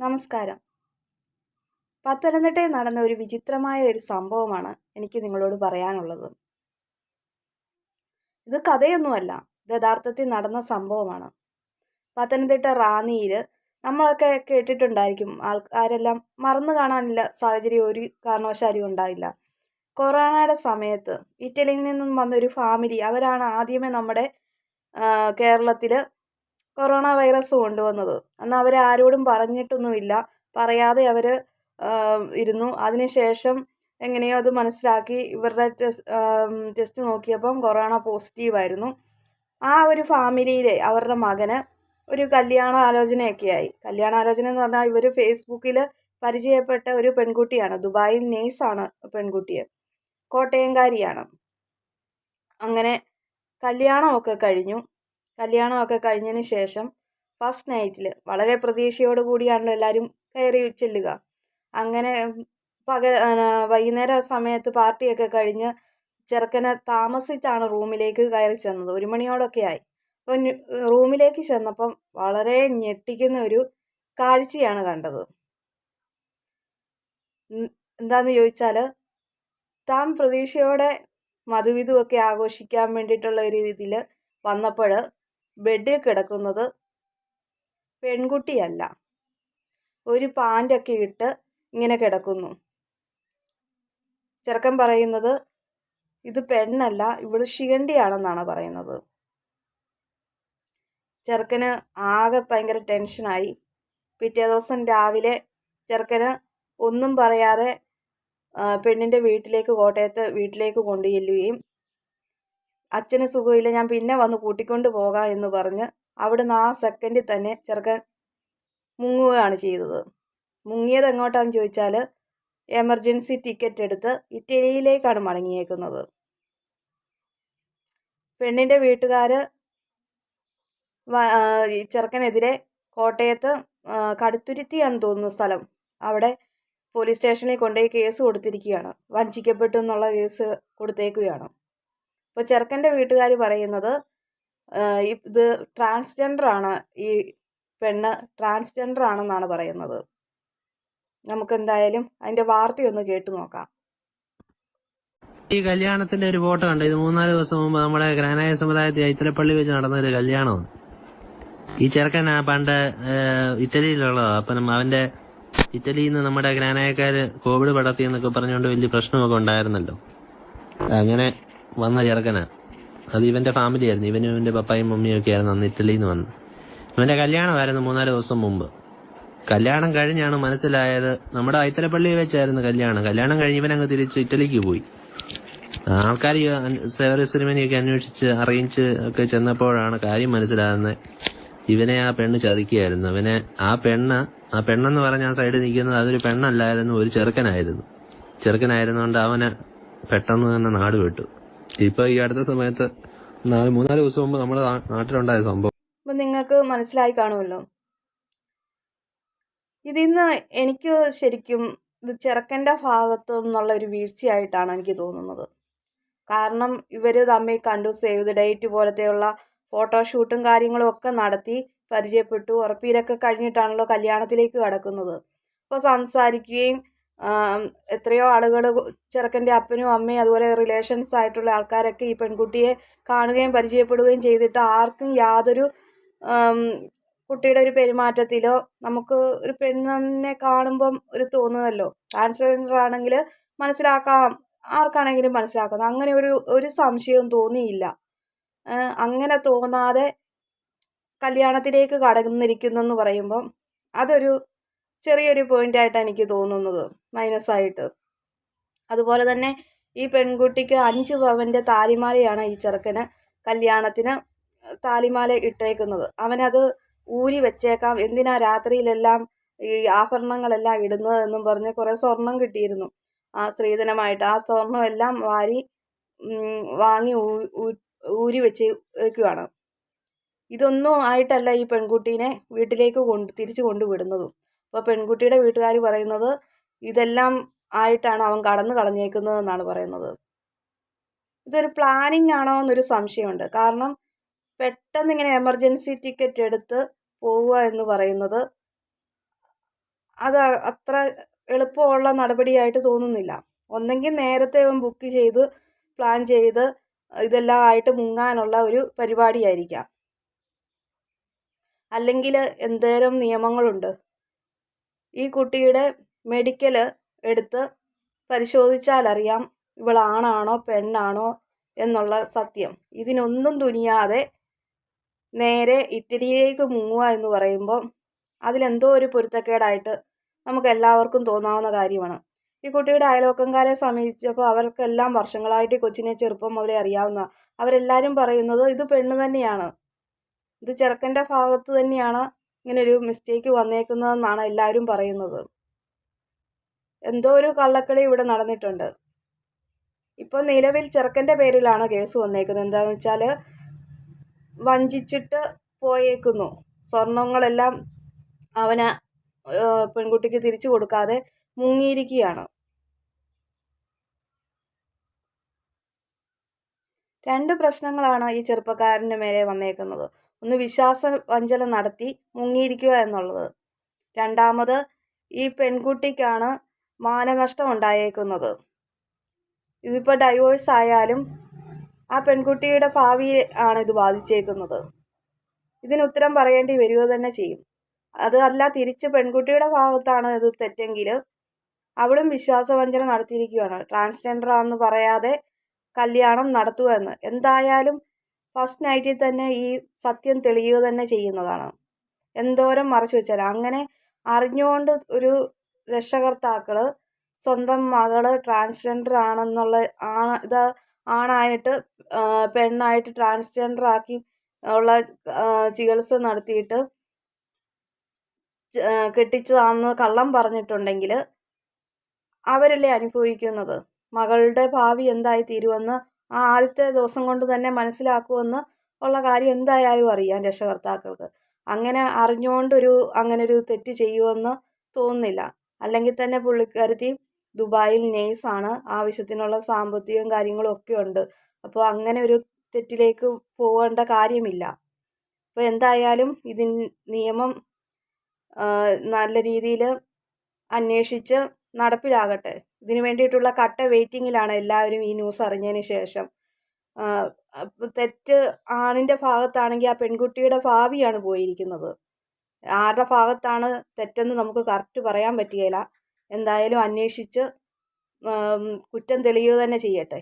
നമസ്കാരം. പത്തനംതിട്ടയിൽ നടന്ന ഒരു വിചിത്രമായ ഒരു സംഭവമാണ് എനിക്ക് നിങ്ങളോട് പറയാനുള്ളത്. ഇത് കഥയൊന്നുമല്ല ഇത് യഥാർത്ഥത്തിൽ നടന്ന സംഭവമാണ്. പത്തനംതിട്ട റാന്നിയിൽ നമ്മളൊക്കെ കേട്ടിട്ടുണ്ടായിരിക്കും ആൾക്കാരെല്ലാം മറന്നു കാണാനില്ല സാഹചര്യം ഒരു കാരണവശാലും ഉണ്ടായില്ല. കൊറോണയുടെ സമയത്ത് ഇറ്റലിയിൽ നിന്നും വന്നൊരു ഫാമിലി അവരാണ് ആദ്യമേ നമ്മുടെ കേരളത്തിൽ കൊറോണ വൈറസ് കൊണ്ടുവന്നത്. അന്ന് അവർ ആരോടും പറഞ്ഞിട്ടൊന്നുമില്ല. പറയാതെ അവർ ഇരുന്നു. അതിനുശേഷം എങ്ങനെയോ അത് മനസ്സിലാക്കി ഇവരുടെ ടെസ്റ്റ് നോക്കിയപ്പം കൊറോണ പോസിറ്റീവായിരുന്നു ആ ഒരു ഫാമിലിയിലെ അവരുടെ മകന് ഒരു കല്യാണ ആലോചനയൊക്കെയായി കല്യാണാലോചന എന്ന് പറഞ്ഞാൽ ഇവർ ഫേസ്ബുക്കിൽ പരിചയപ്പെട്ട ഒരു പെൺകുട്ടിയാണ്. ദുബായിൽ നേഴ്സാണ് പെൺകുട്ടിയെ. കോട്ടയംകാരിയാണ്. അങ്ങനെ കല്യാണമൊക്കെ കഴിഞ്ഞു. കല്യാണമൊക്കെ കഴിഞ്ഞതിന് ശേഷം ഫസ്റ്റ് നൈറ്റിൽ വളരെ പ്രതീക്ഷയോട് കൂടിയാണല്ലോ എല്ലാവരും കയറി ചെല്ലുക. അങ്ങനെ പക വൈകുന്നേര സമയത്ത് പാർട്ടിയൊക്കെ കഴിഞ്ഞ് ചെറുക്കനെ താമസിച്ചാണ് റൂമിലേക്ക് കയറി ചെന്നത്. ഒരു മണിയോടൊക്കെ ആയി. അപ്പം റൂമിലേക്ക് ചെന്നപ്പം വളരെ ഞെട്ടിക്കുന്ന ഒരു കാഴ്ചയാണ് കണ്ടത്. എന്താന്ന് ചോദിച്ചാൽ താൻ പ്രതീക്ഷയോടെ മധുവിധുവൊക്കെ ആഘോഷിക്കാൻ വേണ്ടിയിട്ടുള്ള ഒരു ഇതിൽ വന്നപ്പോൾ ബെഡിൽ കിടക്കുന്നത് പെൺകുട്ടിയല്ല. ഒരു പാന്റൊക്കെ ഇട്ട് ഇങ്ങനെ കിടക്കുന്നു. ചെറുക്കൻ പറയുന്നത് ഇത് പെണ്ണല്ല ഇവൾ ശിഖണ്ടിയാണെന്നാണ് പറയുന്നത്. ചെറുക്കന് ആകെ ഭയങ്കര ടെൻഷനായി. പിറ്റേ ദിവസം രാവിലെ ചെറുക്കന് ഒന്നും പറയാതെ പെണ്ണിന്റെ വീട്ടിലേക്ക് കോട്ടയത്ത് വീട്ടിലേക്ക് കൊണ്ടു ചെല്ലുകയും അച്ഛന് സുഖമില്ല ഞാൻ പിന്നെ വന്ന് കൂട്ടിക്കൊണ്ട് പോകാം എന്ന് പറഞ്ഞ് അവിടുന്ന് ആ സെക്കൻഡിൽ തന്നെ ചെറുക്കൻ മുങ്ങുകയാണ് ചെയ്തത്. മുങ്ങിയത് എങ്ങോട്ടാണെന്ന് ചോദിച്ചാൽ എമർജൻസി ടിക്കറ്റ് എടുത്ത് ഇറ്റലിയിലേക്കാണ് മടങ്ങിയേക്കുന്നത്. പെണ്ണിന്റെ വീട്ടുകാർ ചെറുക്കനെതിരെ കോട്ടയത്ത് കടുത്തുരുത്തിയാണെന്ന് തോന്നുന്ന സ്ഥലം അവിടെ പോലീസ് സ്റ്റേഷനിൽ കൊണ്ടുപോയി കേസ് കൊടുത്തിരിക്കുകയാണ്. വഞ്ചിക്കപ്പെട്ടു എന്നുള്ള കേസ് കൊടുത്തേക്കുകയാണ്. അപ്പോൾ ചെറുക്കന്റെ വീട്ടുകാർ പറയുന്നത് ഇത് ട്രാൻസ്ജെൻഡർ ആണ് ഈ പെണ്ണ് ട്രാൻസ്ജെൻഡർ ആണെന്നാണ് പറയുന്നത്. നമുക്ക് എന്തായാലും അതിന്റെ വാർത്തയൊന്ന് കേട്ടു നോക്കാം. ഈ കല്യാണത്തിന്റെ ഒരു ഫോട്ടോ കണ്ടു? ഇത് മൂന്നാൽ ദിവസം മുമ്പ് നമ്മുടെ ഗ്രാനായ സമുദായത്തിൽ ഐത്തലപ്പള്ളി വെച്ച് നടന്ന ഒരു കല്യാണമാണ്. ഈ ചെറുക്കൻ പണ്ട് ഇറ്റലിയിലുള്ളതാ. അപ്പം അവന്റെ ഇറ്റലിയിൽ നിന്ന് നമ്മുടെ ഗ്രാനായക്കാര് കോവിഡ് പടർത്തി എന്നൊക്കെ പറഞ്ഞുകൊണ്ട് വലിയ പ്രശ്നമൊക്കെ ഉണ്ടായിരുന്നല്ലോ. അങ്ങനെ വന്ന ചെറുക്കനാ. അത് ഇവന്റെ ഫാമിലി ആയിരുന്നു. ഇവനും ഇവന്റെ പപ്പായും മമ്മിയും ഒക്കെ ആയിരുന്നു അന്ന് ഇറ്റലിയിൽ നിന്ന് വന്ന് ഇവന്റെ കല്യാണമായിരുന്നു മൂന്നാൽ ദിവസം മുമ്പ്. കല്യാണം കഴിഞ്ഞാണ് മനസ്സിലായത് നമ്മുടെ ഐത്തലപ്പള്ളിയിൽ വെച്ചായിരുന്നു കല്യാണം. കല്യാണം കഴിഞ്ഞ് ഇവനങ്ങ് തിരിച്ച് ഇറ്റലിക്ക് പോയി. ആൾക്കാർ സേവറി സിനിമനെയൊക്കെ അന്വേഷിച്ച് അറിയിച്ച് ഒക്കെ ചെന്നപ്പോഴാണ് കാര്യം മനസ്സിലാകുന്നത് ഇവനെ ആ പെണ്ണ് ചതിക്കുകയായിരുന്നു. അവനെ ആ പെണ്ണ് ആ പെണ്ണെന്ന് പറഞ്ഞ ആ സൈഡിൽ നിൽക്കുന്നത് അതൊരു പെണ്ണല്ലായിരുന്നു ഒരു ചെറുക്കനായിരുന്നു. ചെറുക്കനായിരുന്നുകൊണ്ട് അവന് പെട്ടെന്ന് തന്നെ നാട് വിട്ടു. ഇപ്പൊ ഈ അടുത്ത സമയത്ത് നാല് മൂന്നാൽ ദിവസം മുമ്പ് നമ്മുടെ നാട്ടിലുണ്ടായ സംഭവം. അപ്പൊ നിങ്ങൾക്ക് മനസ്സിലായി കാണുമല്ലോ. ഇതിന്ന് എനിക്ക് ശരിക്കും ഇത് ചെറുക്കന്റെ ഭാഗത്തു നിന്നുള്ള ഒരു വീഴ്ചയായിട്ടാണ് എനിക്ക് തോന്നുന്നത്. കാരണം ഇവർ തമ്മിൽ കണ്ടു സേവ് ദി ഡേറ്റ് പോലത്തെയുള്ള ഫോട്ടോഷൂട്ടും കാര്യങ്ങളും ഒക്കെ നടത്തി പരിചയപ്പെട്ടു. ഉറപ്പീരൊക്കെ കഴിഞ്ഞിട്ടാണല്ലോ കല്യാണത്തിലേക്ക് കടക്കുന്നത്. അപ്പോൾ സംസാരിക്കുകയും എത്രയോ ആളുകൾ ചെറുക്കന്റെ അപ്പനും അമ്മയും അതുപോലെ റിലേഷൻസ് ആയിട്ടുള്ള ആൾക്കാരൊക്കെ ഈ പെൺകുട്ടിയെ കാണുകയും പരിചയപ്പെടുകയും ചെയ്തിട്ട് ആർക്കും യാതൊരു കുട്ടിയുടെ ഒരു പെരുമാറ്റത്തിലോ നമുക്ക് ഒരു പെണ്ണിനെ കാണുമ്പം ഒരു തോന്നുമല്ലോ ട്രാൻസ്ജെൻഡർ ആണെങ്കിൽ മനസ്സിലാക്കാം ആർക്കാണെങ്കിലും മനസ്സിലാക്കാം. അങ്ങനെ ഒരു ഒരു സംശയവും തോന്നിയില്ല. അങ്ങനെ തോന്നാതെ കല്യാണത്തിലേക്ക് കടന്നിരിക്കുന്നെന്ന് പറയുമ്പം അതൊരു ചെറിയൊരു പോയിന്റായിട്ടാണ് എനിക്ക് തോന്നുന്നത്. മൈനസ് ആയിട്ട്. അതുപോലെ തന്നെ ഈ പെൺകുട്ടിക്ക് അഞ്ച് പവന്റെ താലിമാലയാണ് ഈ ചെറുക്കന് കല്യാണത്തിന് താലിമാല ഇട്ടേക്കുന്നത്. അവനത് ഊരി വെച്ചേക്കാം. എന്തിനാ രാത്രിയിലെല്ലാം ഈ ആഭരണങ്ങളെല്ലാം ഇടുന്നതെന്നും പറഞ്ഞ് കുറേ സ്വർണം കിട്ടിയിരുന്നു. ആ സ്ത്രീധനമായിട്ട്. ആ സ്വർണം എല്ലാം വാരി വാങ്ങി ഊരി വെച്ച് വെക്കുവാണ്. ഇതൊന്നും ആയിട്ടല്ല ഈ പെൺകുട്ടീനെ വീട്ടിലേക്ക് കൊണ്ട് തിരിച്ചു കൊണ്ടുവിടുന്നതും അപ്പോൾ പെൺകുട്ടിയുടെ വീട്ടുകാർ പറയുന്നത് ഇതെല്ലാം ആയിട്ടാണ് അവൻ കടന്നു കളഞ്ഞേക്കുന്നതെന്നാണ് പറയുന്നത്. ഇതൊരു പ്ലാനിങ് ആണോ എന്നൊരു സംശയമുണ്ട്. കാരണം പെട്ടെന്ന് ഇങ്ങനെ എമർജൻസി ടിക്കറ്റ് എടുത്ത് പോവുക എന്ന് പറയുന്നത് അത് അത്ര എളുപ്പമുള്ള നടപടിയായിട്ട് തോന്നുന്നില്ല. ഒന്നെങ്കിൽ നേരത്തെ അവൻ ബുക്ക് ചെയ്ത് പ്ലാൻ ചെയ്ത് ഇതെല്ലാം ആയിട്ട് മുങ്ങാനുള്ള ഒരു പരിപാടിയായിരിക്കാം. അല്ലെങ്കിൽ എന്തേരം നിയമങ്ങളുണ്ട്. ഈ കുട്ടിയുടെ മെഡിക്കൽ എടുത്ത് പരിശോധിച്ചാലറിയാം ഇവളാണാണോ പെണ്ണാണോ എന്നുള്ള സത്യം. ഇതിനൊന്നും തുനിയാതെ നേരെ ഇറ്റലിയിലേക്ക് മുങ്ങുക എന്ന് പറയുമ്പോൾ അതിലെന്തോ ഒരു പൊരുത്തക്കേടായിട്ട് നമുക്ക് എല്ലാവർക്കും തോന്നാവുന്ന കാര്യമാണ്. ഈ കുട്ടിയുടെ അയൽവക്കംകാരെ സമീപിച്ചപ്പോൾ അവർക്കെല്ലാം വർഷങ്ങളായിട്ട് കൊച്ചിനെ ചെറുപ്പം മുതലേ അറിയാവുന്ന അവരെല്ലാവരും പറയുന്നത് ഇത് പെണ്ണ് തന്നെയാണ്. ഇത് ചെറുക്കന്റെ ഭാഗത്ത് തന്നെയാണ് ഇങ്ങനൊരു മിസ്റ്റേക്ക് വന്നേക്കുന്നതെന്നാണ് എല്ലാവരും പറയുന്നത്. എന്തോ ഒരു കള്ളക്കളി ഇവിടെ നടന്നിട്ടുണ്ട്. ഇപ്പോൾ നിലവിൽ ചെറുക്കന്റെ പേരിലാണ് കേസ് വന്നേക്കുന്നത്. എന്താണെന്ന് വെച്ചാൽ വഞ്ചിച്ചിട്ട് പോയേക്കുന്നു. സ്വർണങ്ങളെല്ലാം അവന് പെൺകുട്ടിക്ക് തിരിച്ചു കൊടുക്കാതെ മുങ്ങിയിരിക്കുകയാണ്. രണ്ട് പ്രശ്നങ്ങളാണ് ഈ ചെറുപ്പക്കാരന്റെ മേലെ വന്നേക്കുന്നത്. ഒന്ന് വിശ്വാസ വഞ്ചന നടത്തി മുങ്ങിയിരിക്കുക എന്നുള്ളത്. രണ്ടാമത് ഈ പെൺകുട്ടിക്കാണ് മാനനഷ്ടം ഉണ്ടായേക്കുന്നത്. ഇതിപ്പോൾ ഡൈവോഴ്സ് ആയാലും ആ പെൺകുട്ടിയുടെ ഭാവി ആണ് ഇത് ബാധിച്ചേക്കുന്നത്. ഇതിന് ഉത്തരം പറയേണ്ടി വരിക തന്നെ ചെയ്യും. അത് അല്ല തിരിച്ച് പെൺകുട്ടിയുടെ ഭാഗത്താണ് ഇത് തെറ്റെങ്കിൽ അവളും വിശ്വാസവഞ്ചന നടത്തിയിരിക്കുകയാണ്. ട്രാൻസ്ജെൻഡർ ആണെന്ന് പറയാതെ കല്യാണം നടത്തുക എന്ന്. എന്തായാലും ഫസ്റ്റ് നൈറ്റിൽ തന്നെ ഈ സത്യം തെളിയുക തന്നെ ചെയ്യുന്നതാണ്. എന്തോരം മറച്ചു വെച്ചാൽ അങ്ങനെ അറിഞ്ഞുകൊണ്ട് ഒരു രക്ഷകർത്താക്കൾ സ്വന്തം മകൾ ട്രാൻസ്ജെൻഡർ ആണെന്നുള്ള ആണ് ഇത് ആണായിട്ട് പെണ്ണായിട്ട് ട്രാൻസ്ജെൻഡർ ആക്കി ഉള്ള ചികിത്സ നടത്തിയിട്ട് കെട്ടിച്ചതാണെന്ന് കള്ളം പറഞ്ഞിട്ടുണ്ടെങ്കിൽ അവരല്ലേ അനുഭവിക്കുന്നത്? മകളുടെ ഭാവി എന്തായി തീരുമെന്ന് ആ ആദ്യത്തെ ദിവസം കൊണ്ട് തന്നെ മനസ്സിലാക്കുമെന്ന് ഉള്ള കാര്യം എന്തായാലും അറിയാം രക്ഷകർത്താക്കൾക്ക്. അങ്ങനെ അറിഞ്ഞുകൊണ്ടൊരു അങ്ങനെ ഒരു തെറ്റ് ചെയ്യുമെന്ന് തോന്നുന്നില്ല. അല്ലെങ്കിൽ തന്നെ പുള്ളിക്കാരത്തി ദുബായിൽ നേഴ്സാണ്. ആവശ്യത്തിനുള്ള സാമ്പത്തികവും കാര്യങ്ങളും ഒക്കെ ഉണ്ട്. അപ്പോൾ അങ്ങനെ ഒരു തെറ്റിലേക്ക് പോകേണ്ട കാര്യമില്ല. അപ്പോൾ എന്തായാലും ഇതിൻ നിയമം നല്ല രീതിയിൽ അന്വേഷിച്ച് നടപ്പിലാകട്ടെ. ഇതിനു വേണ്ടിയിട്ടുള്ള കട്ട വെയിറ്റിങ്ങിലാണ് എല്ലാവരും ഈ ന്യൂസ് അറിഞ്ഞതിന് ശേഷം. തെറ്റ് ആണിന്റെ ഭാഗത്താണെങ്കിൽ ആ പെൺകുട്ടിയുടെ ഭാവിയാണ് പോയിരിക്കുന്നത്. ആരുടെ ഭാഗത്താണ് തെറ്റെന്ന് നമുക്ക് കറക്റ്റ് പറയാൻ പറ്റുകയില്ല. എന്തായാലും അന്വേഷിച്ച് കുറ്റം തെളിയുക തന്നെ ചെയ്യട്ടെ.